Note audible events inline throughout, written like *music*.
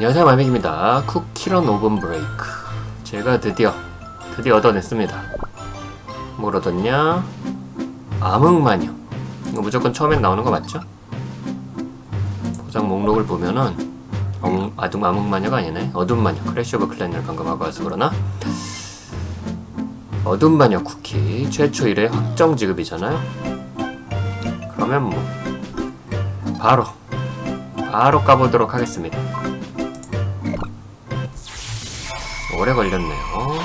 안녕하세요 마믹입니다. 쿠키런 오븐 브레이크. 제가 드디어 드디어 얻어냈습니다. 뭘 얻었냐? 암흑마녀. 이거 무조건 처음엔 나오는 거 맞죠? 포장 목록을 보면은 어, 아둥 암흑마녀가 아니네. 어둠마녀 크래시 오브 클랜을 방금 하고 와서 그러나? 어둠마녀 쿠키 최초 1회 확정 지급이잖아요? 그러면 뭐 바로 바로 까보도록 하겠습니다 오래 걸렸네요.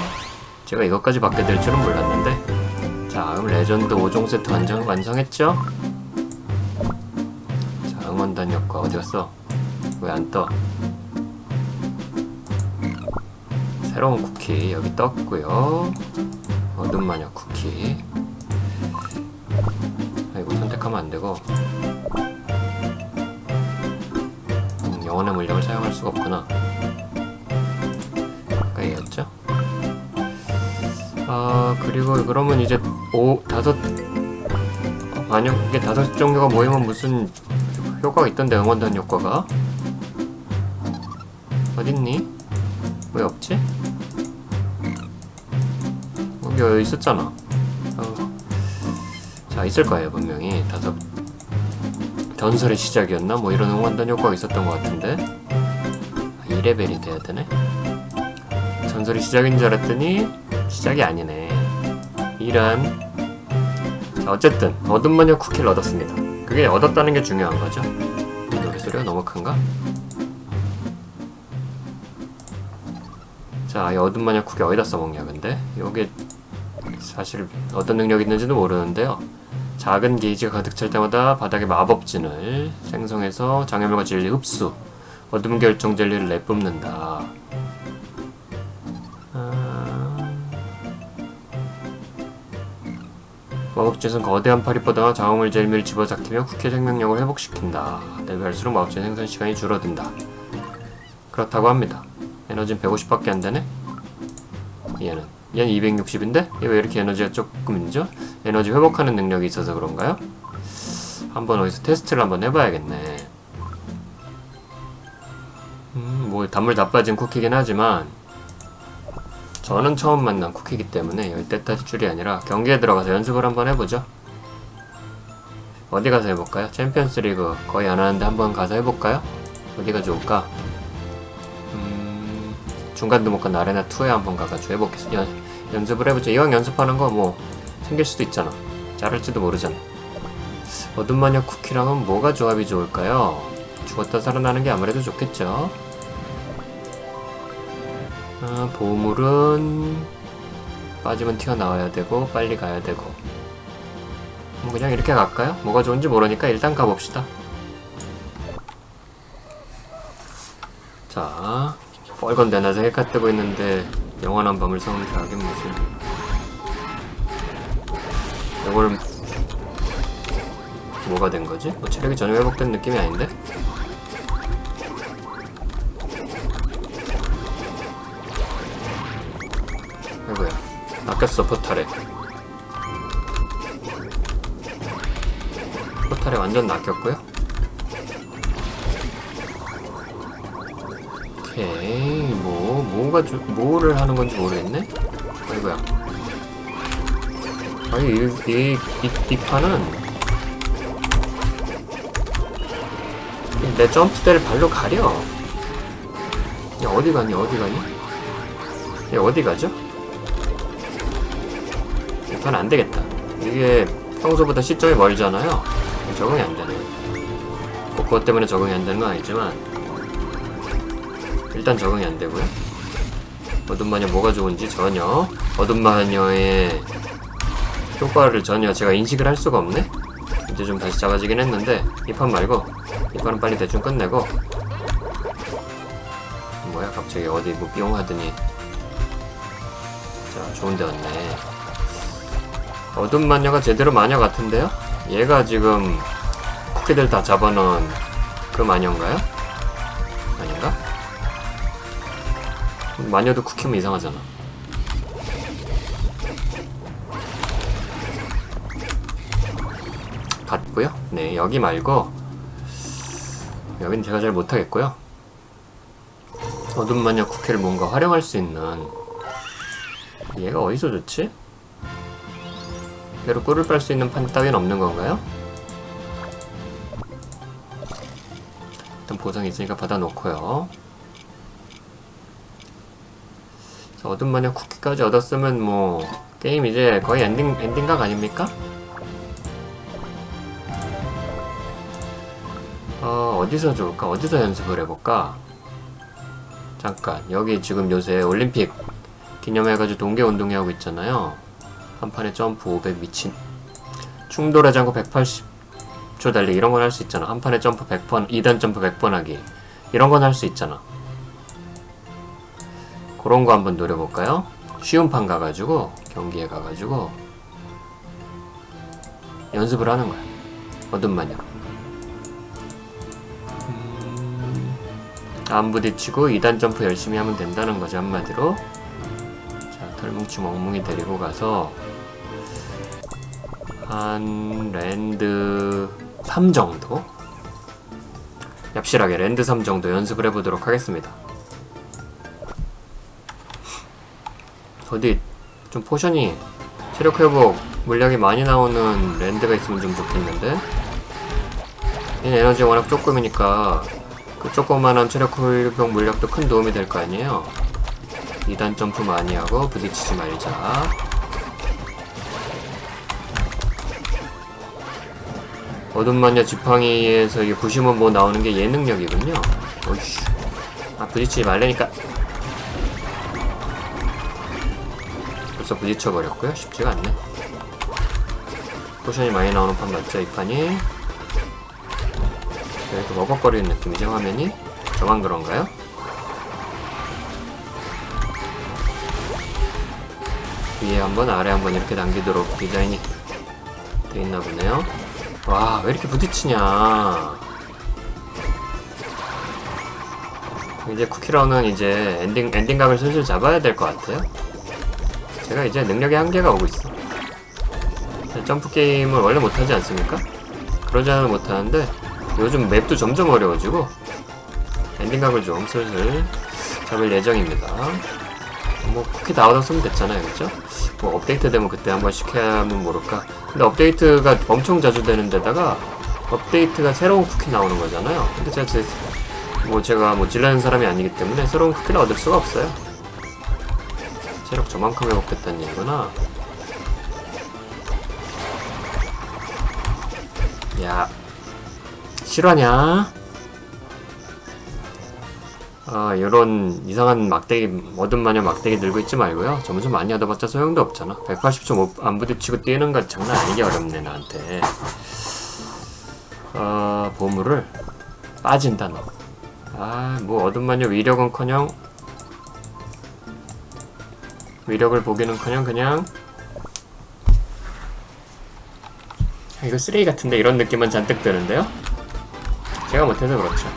제가 이것까지 받게 될 줄은 몰랐는데. 자, 그럼 레전드 5종 세트 완전 완성했죠? 자, 응원단 효과 어디 갔어? 왜 안 떠? 새로운 쿠키 여기 떴고요. 어둠 마녀 쿠키. 아, 이거 선택하면 안 되고. 음, 영혼의 물량을 사용할 수가 없구나. 그리고 그러면 이제 오 다섯 어, 만약에 다섯 종류가 모이면 무슨 효과가 있던데 응원단 효과가 어딨니? 왜 없지? 여기 여기 있었잖아. 어. 자 있을 거예요 분명히 다섯 전설의 시작이었나 뭐 이런 응원단 효과가 있었던 것 같은데 2레벨이 돼야 되네. 전설이 시작인 줄 알았더니 시작이 아니네. 이란. 자, 어쨌든 어둠마녀 쿠키를 얻었습니다. 그게 얻었다는 게 중요한 거죠. 노래 소리가 너무 큰가? 자, 이 어둠마녀 쿠키 어디다 써먹냐 근데? 요게 사실 어떤 능력이 있는지도 모르는데요. 작은 게이지가 가득 찰 때마다 바닥에 마법 진을 생성해서 장애물과 진리 흡수, 어둠 결정 젤리를 내뿜는다. 마법jet은 거대한 파리보다 자음을 젤미를 집어삼키며 쿠키의 생명력을 회복시킨다. 레벨할수록 마법jet 생산 시간이 줄어든다. 그렇다고 합니다. 에너지는 150밖에 안 되네? 얘는. 얘는 260인데? 얘 왜 이렇게 에너지가 조금 있죠? 에너지 회복하는 능력이 있어서 그런가요? 한번 어디서 테스트를 한번 해봐야겠네. 음, 뭐 단물 다 빠진 쿠키긴 하지만 저는 처음 만난 쿠키이기 때문에 열대 딸 줄이 아니라 경기에 들어가서 연습을 한번 해보죠. 어디 가서 해볼까요? 챔피언스 리그 거의 안 하는데 한번 가서 해볼까요? 어디가 좋을까? 음, 중간도 못간 아레나 2에 한번 가가지고 해보겠습니다. 연, 연습을 해보죠. 이왕 연습하는 거 뭐 생길 수도 있잖아. 잘할지도 모르잖아. 어둠 마녀 쿠키랑은 뭐가 조합이 좋을까요? 죽었다 살아나는 게 아무래도 좋겠죠. 아, 보물은 빠지면 튀어나와야 되고 빨리 가야 되고 뭐 그냥 이렇게 갈까요? 뭐가 좋은지 모르니까 일단 가봅시다 자 뻘건 내놔서 해가 뜨고 있는데 영원한 밤을 성사하긴 무슨 이걸 뭐가 된 거지? 뭐 체력이 전혀 회복된 느낌이 아닌데? 낚였어 포탈에. 포탈에 완전 낚였고요. 오케이 뭐 뭐가 주, 뭐를 하는 건지 모르겠네? 아이고야. 아니 이, 이, 이, 이 판은 내 점프대를 발로 가려. 야 어디 가니 어디 가니? 얘 어디 가죠? 이건 안 되겠다. 이게 평소보다 시점이 멀잖아요. 적응이 안 되네. 뭐 그것 때문에 적응이 안 되는 건 아니지만 일단 적응이 안 되고요. 어둠 마녀 뭐가 좋은지 전혀 어둠 마녀의 효과를 전혀 제가 인식을 할 수가 없네. 이제 좀 다시 작아지긴 했는데 이 판 말고 이 판은 빨리 대충 끝내고 뭐야 갑자기 어디 뭐뿅 하더니 자 좋은 데 왔네. 어둠 마녀가 제대로 마녀 같은데요? 얘가 지금 쿠키들 다 잡아놓은 그 마녀인가요? 아닌가? 마녀도 쿠키면 이상하잖아. 같고요. 네, 여기 말고 여긴 제가 잘 못하겠고요. 어둠 마녀 쿠키를 뭔가 활용할 수 있는 얘가 어디서 좋지? 배로 꿀을 빨 수 있는 판 따위는 없는 건가요? 일단 보상이 있으니까 받아놓고요. 자, 어둠 마녀 쿠키까지 얻었으면 뭐 게임 이제 거의 엔딩 엔딩각 아닙니까? 어, 어디서 좋을까? 어디서 연습을 해볼까? 잠깐 여기 지금 요새 올림픽 기념해가지고 동계 운동회 하고 있잖아요 한 판에 점프 500 미친. 충돌하지 않고 180초 달리기 이런 건 할 수 있잖아. 한 판에 점프 100번 2단 점프 100번 하기. 이런 건 할 수 있잖아. 그런 거 한번 노려볼까요? 쉬운 판 가가지고 경기에 가가지고 연습을 하는 거야. 어둠 마냥 안 부딪히고 2단 점프 열심히 하면 된다는 거죠 한마디로. 자 털뭉치 멍뭉이 데리고 가서 한 랜드 3 정도? 얍실하게 랜드 3 정도 연습을 해보도록 하겠습니다. 어디 좀 포션이 체력 회복 물약이 많이 나오는 랜드가 있으면 좀 좋겠는데? 얘는 에너지 워낙 조금이니까 그 조그만한 체력 회복 물약도 큰 도움이 될 거 아니에요. 2단 점프 많이 하고 부딪히지 말자 어둠 마녀 지팡이에서 이 부시면 뭐 나오는 게얘 능력이군요. 어이씨 아 부딪히지 말라니까. 벌써 부딪혀버렸고요. 쉽지가 않네. 포션이 많이 나오는 판 맞죠 이 판이? 이렇게 버벅거리는 느낌이죠 화면이? 저만 그런가요? 위에 한번 아래 한번 이렇게 당기도록 디자인이 돼 있나 보네요 와 왜 이렇게 부딪히냐 이제 쿠키런은 이제 엔딩 엔딩각을 슬슬 잡아야 될 것 같아요 제가 이제 능력의 한계가 오고 있어 점프 게임을 원래 못하지 않습니까? 그러지 않으면 못하는데 요즘 맵도 점점 어려워지고 엔딩각을 좀 슬슬 잡을 예정입니다. 뭐 쿠키 다 얻었으면 됐잖아요, 그죠? 뭐 업데이트 되면 그때 한번 시켜야하면 모를까. 근데 업데이트가 엄청 자주 되는 데다가 업데이트가 새로운 쿠키 나오는 거잖아요. 근데 제가 제, 뭐 제가 뭐 질라는 사람이 아니기 때문에 새로운 쿠키를 얻을 수가 없어요. 체력 저만큼 회복했다는 얘기구나. 야, 실화냐? 아, 이런 이상한 막대기, 어둠 마녀 막대기 들고 있지 말고요. 점수 많이 하다봤자 소용도 없잖아. 180점 못- 안 부딪히고 뛰는 건 장난 아니게 어렵네, 나한테. 아, 보물을 빠진다, 너. 아, 뭐 어둠 마녀 위력은 커녕 위력을 보기는 커녕 그냥 아, 이거 쓰레기 같은데 이런 느낌은 잔뜩 드는데요? 제가 못해서 그렇죠.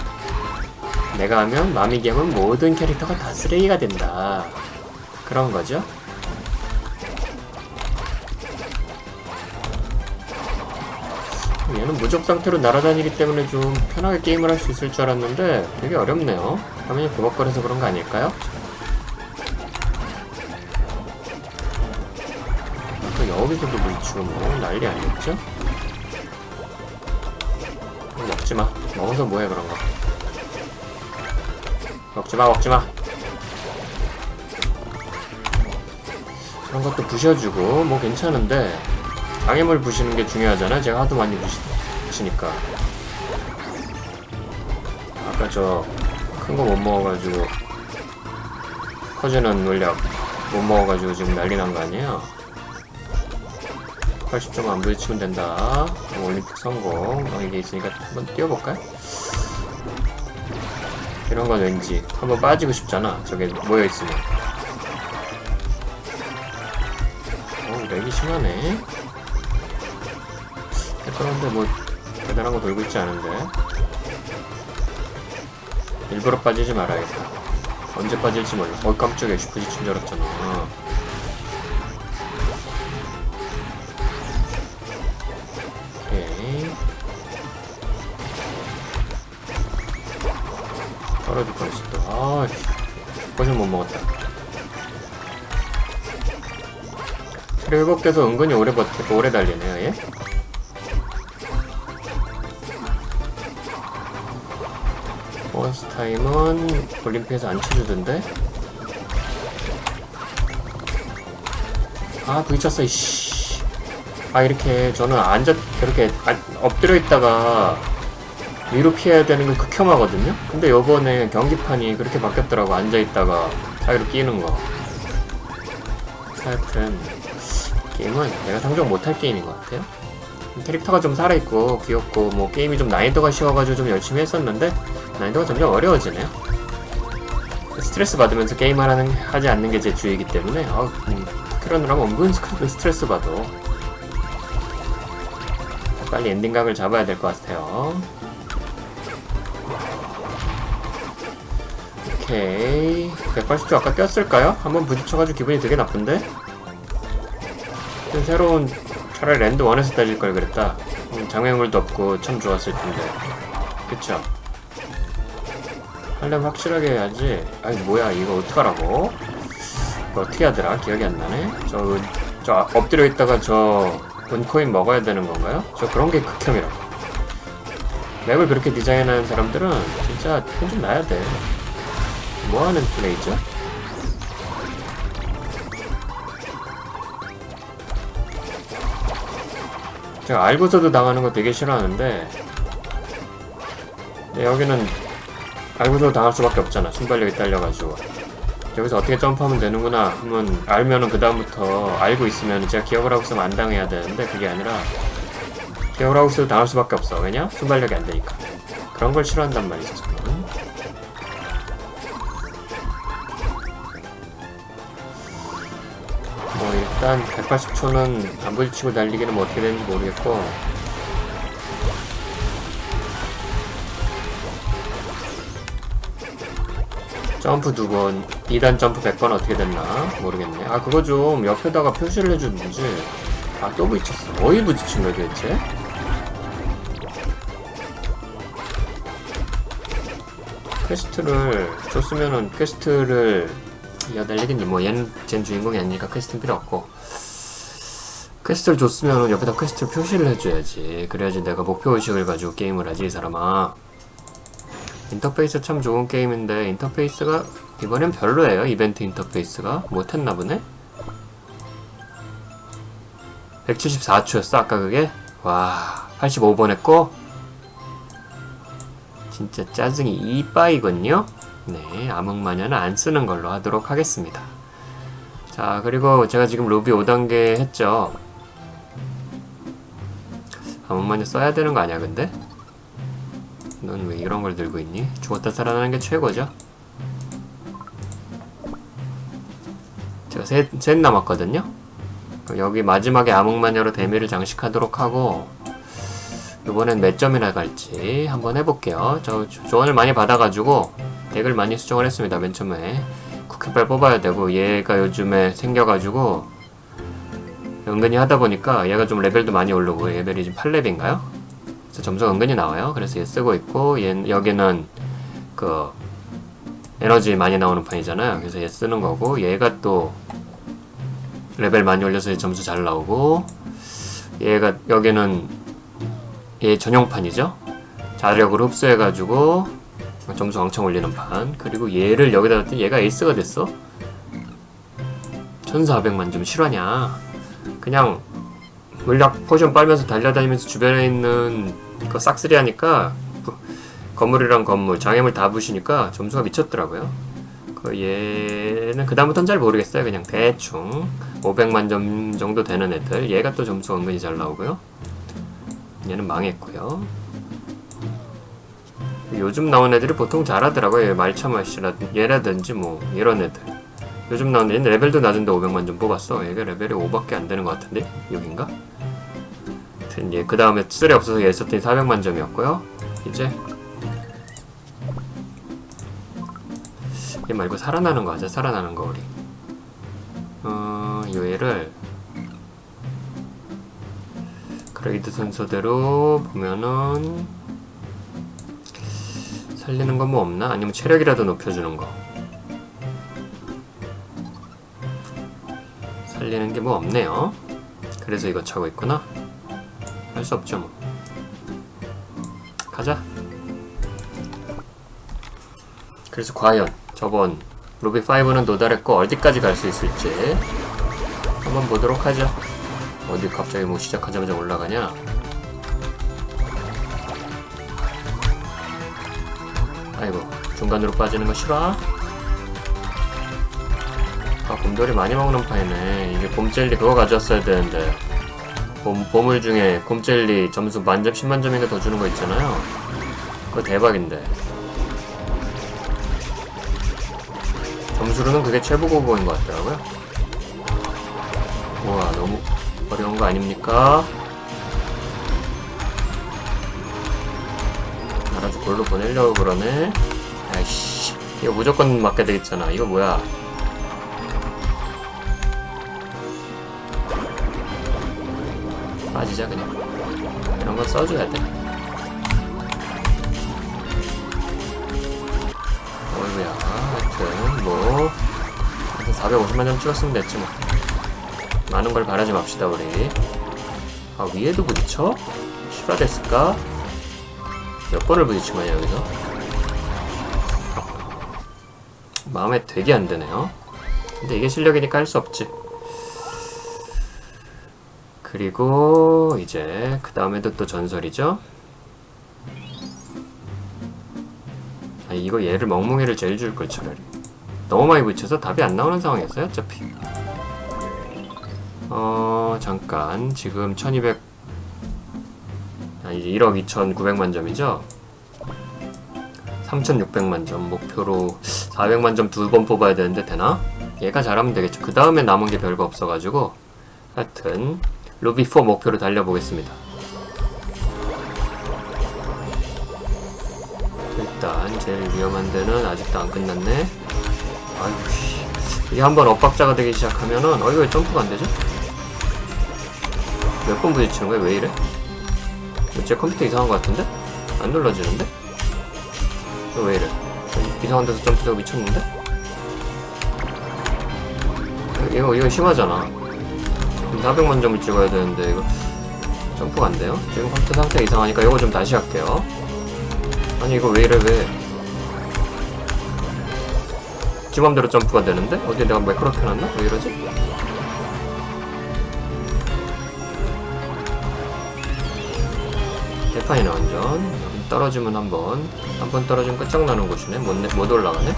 내가 하면 마미겜은 모든 캐릭터가 다 쓰레기가 된다. 그런 거죠? 얘는 무적 상태로 날아다니기 때문에 좀 편하게 게임을 할 수 있을 줄 알았는데 되게 어렵네요. 화면이 버벅거려서 그런 거 아닐까요? 또 여기서도 부딪히고 뭐 난리 아니겠죠? 먹지마 먹어서 뭐해 그런 거 먹지마 먹지마 그런 것도 부셔주고 뭐 괜찮은데 장애물 부시는 게 중요하잖아 제가 하도 많이 부시, 부시니까 아까 저 큰 거 못 먹어가지고 커지는 물약 못 먹어가지고 지금 난리 난 거 아니에요 80점 안 부딪히면 된다. 올림픽 성공. 어, 이게 있으니까 한번 뛰어볼까요? 이런 건 왠지 한번 빠지고 싶잖아. 저게 모여있으면. 어우, 렉이 심하네. 그런데 뭐, 대단한 거 돌고 있지 않은데. 일부러 빠지지 말아야겠다. 언제 빠질지 몰라. 어, 깜짝이야. 슈퍼지친 줄 알았잖아. 떨어질 뻔했어 또. 아, 포션 못 먹었다. 체력 회복돼서 은근히 오래 버티, 오래 달리네요, 얘. 버스 타임은 올림픽에서 안 쳐주던데? 아, 부딪혔어, 이씨. 아, 이렇게 저는 앉아, 이렇게 안- 엎드려 있다가 위로 피해야 되는 거 극혐하거든요? 근데 요번에 경기판이 그렇게 바뀌었더라고. 앉아있다가 사이로 끼는 거. 하여튼, 게임은 내가 상정 못할 게임인 것 같아요. 캐릭터가 좀 살아있고, 귀엽고, 뭐, 게임이 좀 난이도가 쉬워가지고 좀 열심히 했었는데, 난이도가 점점 어려워지네요. 스트레스 받으면서 게임을 하는, 하지 않는 게 제 주의이기 때문에, 아, 음, 그러느라 은근 스크- *laughs* 스트레스 받아. 빨리 엔딩각을 잡아야 될 것 같아요. 오케이 180초 아까 꼈을까요? 한번 부딪혀가지고 기분이 되게 나쁜데? 좀 새로운 차라리 랜드 1에서 딸릴 걸 그랬다 음, 장애물도 없고 참 좋았을 텐데 그쵸? 하려면 확실하게 해야지 아니 뭐야 이거 어떡하라고? 이거 어떻게 하더라? 기억이 안 나네 저, 저 엎드려 있다가 저 은코인 먹어야 되는 건가요? 저 그런 게 극혐이라고 맵을 그렇게 디자인하는 사람들은 진짜 돈좀 나야 돼 뭐하는 플레이죠? 제가 알고서도 당하는 거 되게 싫어하는데 여기는 알고서 당할 수밖에 없잖아. 순발력이 딸려가지고. 여기서 어떻게 점프하면 되는구나 하면 알면은 그 다음부터 알고 있으면 제가 기억을 하고 있으면 안 당해야 되는데 그게 아니라 기억을 하고 있어도 당할 수밖에 없어. 왜냐? 순발력이 안 되니까. 그런 걸 싫어한단 말이죠 저는 일단 180초는 안 부딪히고 달리기는 뭐 어떻게 되는지 모르겠고 점프 두 번, 2단 점프 100번 어떻게 됐나 모르겠네. 아 그거 좀 옆에다가 표시를 해주든지. 아 또 부딪혔어. 어디 부딪힌 거야 도대체? 퀘스트를 줬으면은 퀘스트를 야 날리겠니 뭐 얘는 쟨 주인공이 아니니까 퀘스트는 필요 없고. 퀘스트를 줬으면 옆에다 퀘스트를 표시를 해줘야지. 그래야지 내가 목표의식을 가지고 게임을 하지 이 사람아. 인터페이스 참 좋은 게임인데 인터페이스가 이번엔 별로예요 이벤트 인터페이스가. 못했나 보네? 174초였어 아까 그게? 와 85번 했고. 진짜 짜증이 이빠이군요 네 암흑마녀는 안 쓰는 걸로 하도록 하겠습니다 자 그리고 제가 지금 루비 5단계 했죠 암흑마녀 써야 되는 거 아니야 근데? 넌 왜 이런 걸 들고 있니? 죽었다 살아나는 게 최고죠. 제가 셋, 셋 남았거든요. 여기 마지막에 암흑마녀로 데미를 장식하도록 하고 이번엔 몇 점이나 갈지 한번 해볼게요. 저 조- 조언을 많이 받아가지고 덱을 많이 수정을 했습니다. 맨 처음에 쿠키빨 뽑아야 되고 얘가 요즘에 생겨가지고 은근히 하다 보니까 얘가 좀 레벨도 많이 오르고 레벨이 지금 8렙인가요? 그래서 점수가 은근히 나와요. 그래서 얘 쓰고 있고 얘 여기는 그 에너지 많이 나오는 판이잖아요. 그래서 얘 쓰는 거고 얘가 또 레벨 많이 올려서 얘 점수 잘 나오고 얘가 여기는 얘 전용판이죠. 자력을 흡수해가지고 점수 왕창 올리는 판. 그리고 얘를 여기다 놨더니 얘가 에이스가 됐어. 1400만 점 실화냐? 그냥 물약 포션 빨면서 달려다니면서 주변에 있는 그 싹쓸이 하니까 부- 건물이랑 건물, 장애물 다 부시니까 점수가 미쳤더라고요. 그 얘는 그다음부터는 잘 모르겠어요. 그냥 대충 500만 점 정도 되는 애들. 얘가 또 점수가 은근히 잘 나오고요. 얘는 망했고요. 요즘 나온 애들이 보통 잘하더라고요. 말차마시라 얘라든지 뭐 이런 애들. 요즘 나온 얘는 레벨도 낮은데 500만 점 뽑았어. 얘가 레벨이 5밖에 안 되는 것 같은데? 6인가? 하여튼 얘그 다음에 쓸이 없어서 얘 썼더니 400만 점이었고요. 이제 얘 말고 살아나는 거 하자. 살아나는 거 우리. 어, 이 얘를 그레이드 순서대로 보면은 살리는 건 뭐 없나? 아니면 체력이라도 높여주는 거? 살리는 게 뭐 없네요. 그래서 이거 차고 있구나. 할 수 없죠 뭐. 가자. 그래서 과연 저번 로비5는 도달했고 어디까지 갈 수 있을지 한번 보도록 하죠. 어디 갑자기 뭐 시작하자마자 올라가냐? 중간으로 빠지는 거 싫어? 아 곰돌이 많이 먹는 파이네. 이게 곰젤리 그거 가져왔어야 되는데. 봄, 보물 중에 곰젤리 점수 만점 10만점인가 더 주는 거 있잖아요. 그거 대박인데. 점수로는 그게 최고고인 것 같더라고요. 우와 너무 어려운 거 아닙니까? 알아서 골로 보내려고 그러네. 아 이거 무조건 맞게 되겠잖아. 이거 뭐야? 빠지자 그냥. 이런 건 써줘야 돼. 어이구야. 하여튼 뭐. 하여튼 450만점 찍었으면 됐지 뭐. 많은 걸 바라지 맙시다 우리. 아 위에도 부딪혀? 실화 됐을까? 몇 번을 부딪힌 거냐 여기서 마음에 되게 안 드네요. 근데 이게 실력이니까 할 수 없지. 그리고 이제 그 다음에도 또 전설이죠. 아 이거 얘를 멍멍이를 제일 줄 걸 차라리. 너무 많이 붙여서 답이 안 나오는 상황이었어요 어차피. 어 잠깐. 지금 1200 아, 이제 1억 2,900만 점이죠 3,600만 점 목표로 400만 점 두 번 뽑아야 되는데 되나? 얘가 잘하면 되겠죠 그 다음에 남은 게 별거 없어가지고 하여튼 루비 4 목표로 달려보겠습니다 일단 제일 위험한 데는 아직도 안 끝났네 아이고 씨 이게 한번 엇박자가 되기 시작하면은 어 이거 왜 점프가 안 되죠? 몇 번 부딪히는 거야? 왜 이래? 제 컴퓨터 이상한 거 같은데? 안 눌러지는데? 이거 왜 이래? 이상한 데서 점프되고 미쳤는데? 이거 이거 심하잖아 400만 점을 찍어야 되는데 이거 점프가 안 돼요? 지금 컴퓨터 상태가 이상하니까 이거 좀 다시 할게요 아니 이거 왜 이래 왜 지 맘대로 점프가 되는데? 어디 내가 매크로 켜놨나? 왜 이러지? 개판이네 완전. 떨어지면 한번 한 번 떨어지면 끝장나는 곳이네. 못, 내- 못 올라가네.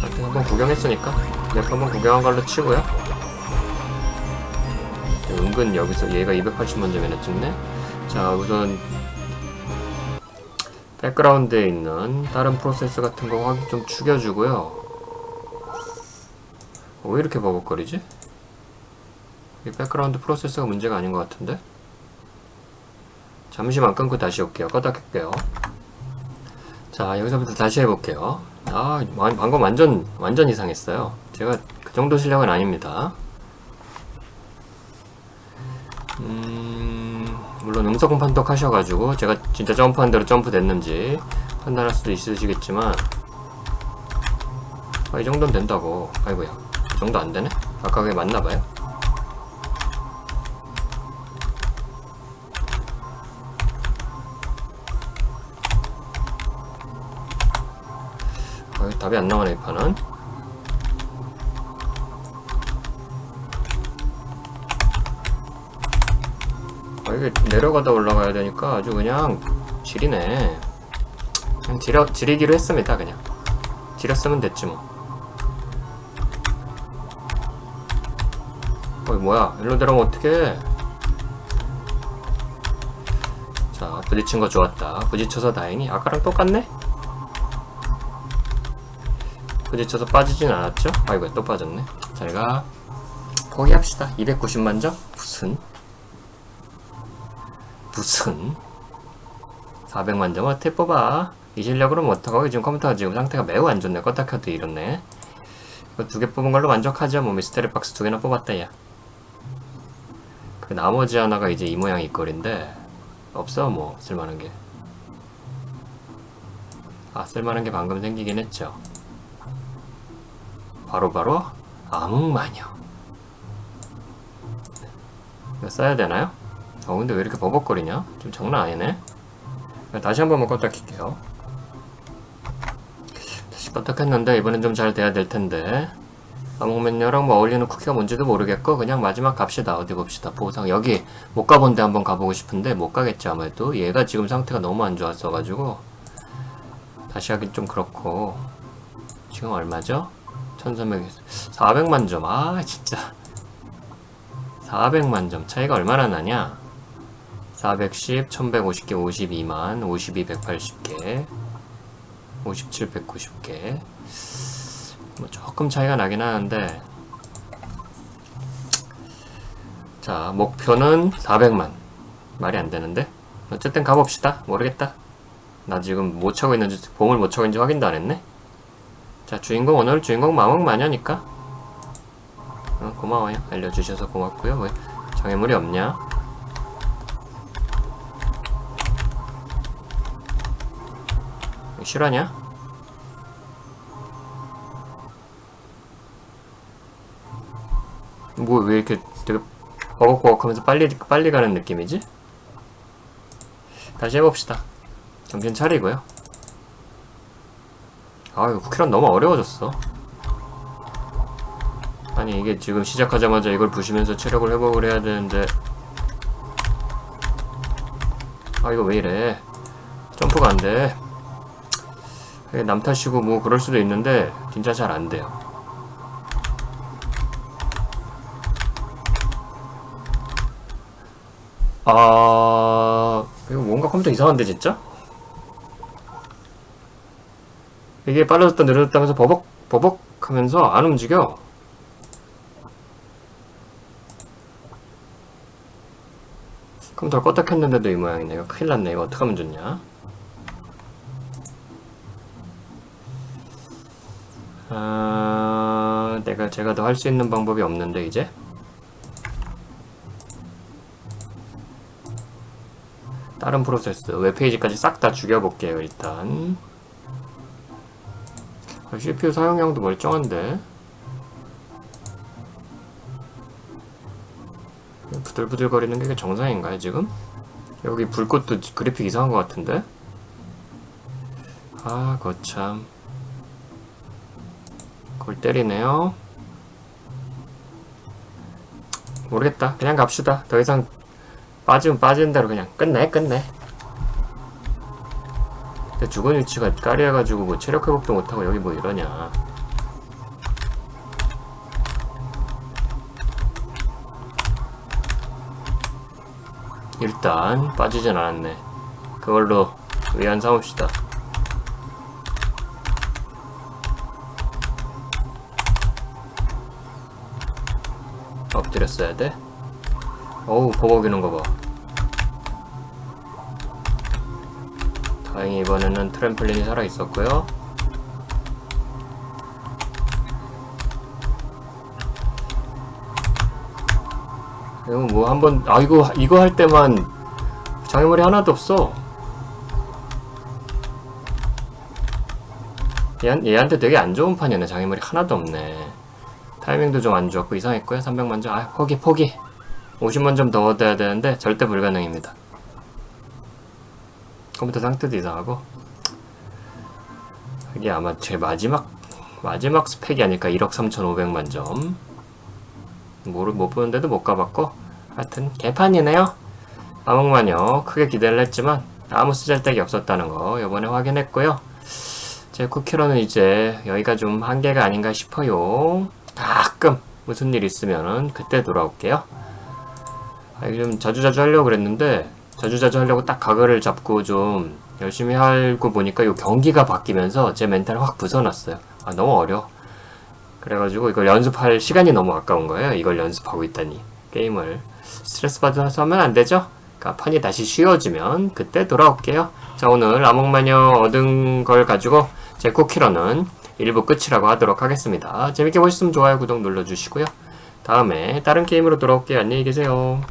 하여튼 한번 구경했으니까 맵 한번 구경한 걸로 치고요. 은근 여기서 얘가 280만 점이나 찍네. 자 우선 백그라운드에 있는 다른 프로세스 같은 거 확인 좀 죽여주고요. 어, 왜 이렇게 버벅거리지? 이 백그라운드 프로세스가 문제가 아닌 것 같은데 잠시만 끊고 다시 올게요. 껐다 켤게요. 자, 여기서부터 다시 해볼게요. 아, 완- 방금 완전, 완전 이상했어요. 제가 그 정도 실력은 아닙니다. 음, 물론 음성 판독 하셔가지고, 제가 진짜 점프한 대로 점프 됐는지 판단할 수도 있으시겠지만, 아, 이 정도는 된다고. 아이고야. 이 정도 안 되네? 아까 그게 맞나봐요. 답이 안 나오네, 이 판은. 아, 이게 내려가다 올라가야 되니까 아주 그냥 지리네. 그냥 지려, 지리기로 했습니다, 그냥. 지렸으면 됐지 뭐. 어이, 뭐야. 일로 내려오면 어떡해. 자, 부딪힌 거 좋았다. 부딪혀서 다행히. 아까랑 똑같네? 부딪혀서 빠지진 않았죠? 아이고 또 빠졌네. 잘가. 포기합시다. 290만 점? 무슨? 무슨? 400만 점 어떻게 뽑아. 이 실력으로는 어떡하고? 지금 컴퓨터가 지금 상태가 매우 안 좋네. 껐다 켜도 이렇네. 이거 두 개 뽑은 걸로 만족하죠? 뭐 미스테리 박스 두 개나 뽑았다 야그 나머지 하나가 이제 이 모양 이 꼴인데 없어 뭐 쓸만한 게. 아, 쓸만한 게 방금 생기긴 했죠. 바로바로 암흑마녀. 이거 써야 되나요? 어 근데 왜 이렇게 버벅거리냐? 좀 장난 아니네. 다시 한 번만 껐다 킬게요. 다시 껐다 켰는데 이번엔 좀 잘 돼야 될 텐데. 암흑맨녀랑 뭐 어울리는 쿠키가 뭔지도 모르겠고 그냥 마지막 갑시다. 어디 봅시다. 보상 여기 못 가본 데 한번 가보고 싶은데 못 가겠지 아무래도 얘가 지금 상태가 너무 안 좋았어 가지고 다시 하긴 좀 그렇고 지금 얼마죠? 1300 400만 점. 아 진짜 400만 점 차이가 얼마나 나냐? 410, 1150개, 52만, 52, 180개, 57, 190개. 뭐 조금 차이가 나긴 하는데. 자, 목표는 400만. 말이 안 되는데. 어쨌든 가봅시다. 모르겠다. 나 지금 못 차고 있는지, 보물 못 차고 있는지 확인도 안 했네. 자, 주인공, 오늘 주인공 마목 마녀니까. 어, 고마워요. 알려주셔서 고맙고요. 왜 장애물이 없냐? 실화냐? 뭐 왜 이렇게 되게 버벅버벅하면서 빨리 빨리 가는 느낌이지? 다시 해봅시다. 정신 차리고요. 아 이거 쿠키란 너무 어려워졌어. 아니 이게 지금 시작하자마자 이걸 부시면서 체력을 회복을 해야 되는데 아 이거 왜 이래 점프가 안 돼. 그게 남 탓이고 뭐 그럴 수도 있는데 진짜 잘 안 돼요. 아 이거 뭔가 컴퓨터 이상한데 진짜? 이게 빨라졌다 느려졌다 하면서 버벅 버벅 하면서 안 움직여. 컴퓨터 껐다 켰는데도 이 모양이네. 이거 큰일 났네. 이거 어떡하면 좋냐? 아, 내가 제가 더 할 수 있는 방법이 없는데 이제 다른 프로세스 웹페이지까지 싹 다 죽여볼게요 일단 아, CPU 사용량도 멀쩡한데 부들부들 거리는 게 정상인가요 지금? 여기 불꽃도 그래픽 이상한 것 같은데? 아 거참 골 때리네요. 모르겠다. 그냥 갑시다. 더 이상 빠지면 빠지는 대로 그냥 끝내, 끝내. 죽은 위치가 까리해가지고 뭐 체력 회복도 못하고 여기 뭐 이러냐. 일단 빠지진 않았네. 그걸로 위안 삼읍시다. 엎드렸어야 돼? 어우 버벅이는 거 봐. 다행히 이번에는 트램플린이 살아 있었고요. 이거 뭐 한번 아 이거 이거 할 때만 장애물이 하나도 없어. 얘한, 얘한테 되게 안 좋은 판이네. 장애물이 하나도 없네. 타이밍도 좀 안 좋았고 이상했고요. 300만 점. 아 포기 포기. 50만 점 더 얻어야 되는데 절대 불가능입니다. 컴퓨터 상태도 이상하고 이게 아마 제 마지막 마지막 스펙이 아닐까 1억 3,500만 점. 뭐를 못 보는데도 못 가봤고 하여튼 개판이네요. 암흑마녀 크게 기대를 했지만 아무 쓰잘데기 없었다는 거 이번에 확인했고요. 제 쿠키로는 이제 여기가 좀 한계가 아닌가 싶어요. 가끔 무슨 일 있으면은 그때 돌아올게요. 아, 좀 자주자주 하려고 그랬는데 자주자주 하려고 딱 각을 잡고 좀 열심히 하고 보니까 이 경기가 바뀌면서 제 멘탈 확 부서놨어요. 아 너무 어려. 그래가지고 이걸 연습할 시간이 너무 아까운 거예요. 이걸 연습하고 있다니 게임을 스트레스 받아서 하면 안 되죠. 그러니까 판이 다시 쉬워지면 그때 돌아올게요. 자 오늘 암흑마녀 얻은 걸 가지고 제 쿠키러는 1부 끝이라고 하도록 하겠습니다. 재밌게 보셨으면 좋아요, 구독 눌러주시고요. 다음에 다른 게임으로 돌아올게요. 안녕히 계세요.